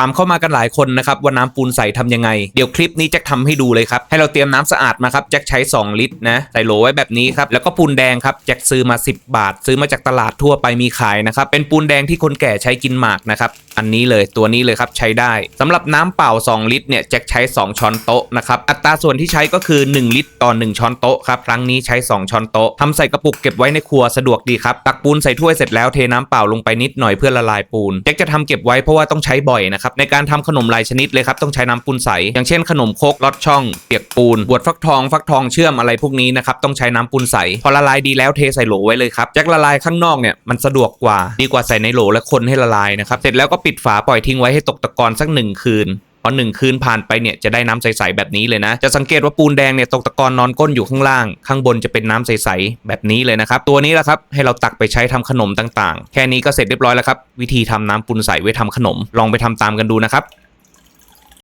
ถามเข้ามากันหลายคนนะครับว่าน้ำปูนใส่ทำยังไง เดี๋ยวคลิปนี้แจ็คทำให้ดูเลยครับ ให้เราเตรียมน้ำสะอาดมาครับแจ็คใช้ 2 ลิตรนะใส่โหลไว้แบบนี้ครับ แล้วก็ปูนแดงครับแจ็คซื้อมา 10 บาท ซื้อมาจากตลาดทั่วไปมีขายนะครับเป็นปูนแดงที่คนแก่ใช้กินหมากนะครับ อันนี้เลยตัวนี้เลยครับใช้ได้สำหรับน้ำเปล่า 2 ลิตรเนี่ยแจ็คใช้ 2 ช้อนโต๊ะนะครับอัตราส่วนที่ใช้ก็คือ 1 ลิตรต่อ 1 ช้อนโต๊ะครับครั้งนี้ใช้ 2 ช้อนโต๊ะทำใส่กระปุกเก็บไว้ในครัวสะดวกดีครับตักปูนใส่ถ้วยเสร็จแล้วเทน้ำเปล่าลงไปนิดหน่อยเพื่อละลายปูนแจ็คจะทำเก็บไว้เพราะว่าต้องใช้บ่อยนะครับในการทำขนมหลายชนิดเลยครับต้องใช้น้ำปูนใส อย่างเช่น ขนมโคกลอดช่องเปียกปูนบวชฟักทองฟักทองเชื่อมอะไรพวกนี้นะครับต้องใช้น้ำปูนใส พอละลายดีแล้วเทใส่โหลไว้เลยครับแจ็คละลายข้างนอกเนี่ยมันสะดวกกว่าดีกว่าใส่ในโหลและคนให้ละลายนะครับเสร็จแล้วก็ปิดฝาปล่อยทิ้งไว้ให้ตกตะกอนสักหนึ่งคืนพอหนึ่งคืนผ่านไปเนี่ยจะได้น้ำใสๆแบบนี้เลยนะ จะสังเกตว่าปูนแดงเนี่ยตกตะกอนนอนก้นอยู่ข้างล่าง ข้างบนจะเป็นน้ำใสๆแบบนี้เลยนะครับ ตัวนี้แหละครับให้เราตักไปใช้ทำขนมต่างๆ แค่นี้ก็เสร็จเรียบร้อยแล้วครับ วิธีทำน้ำปูนใสไว้ทำขนม ลองไปทำตามกันดูนะครับ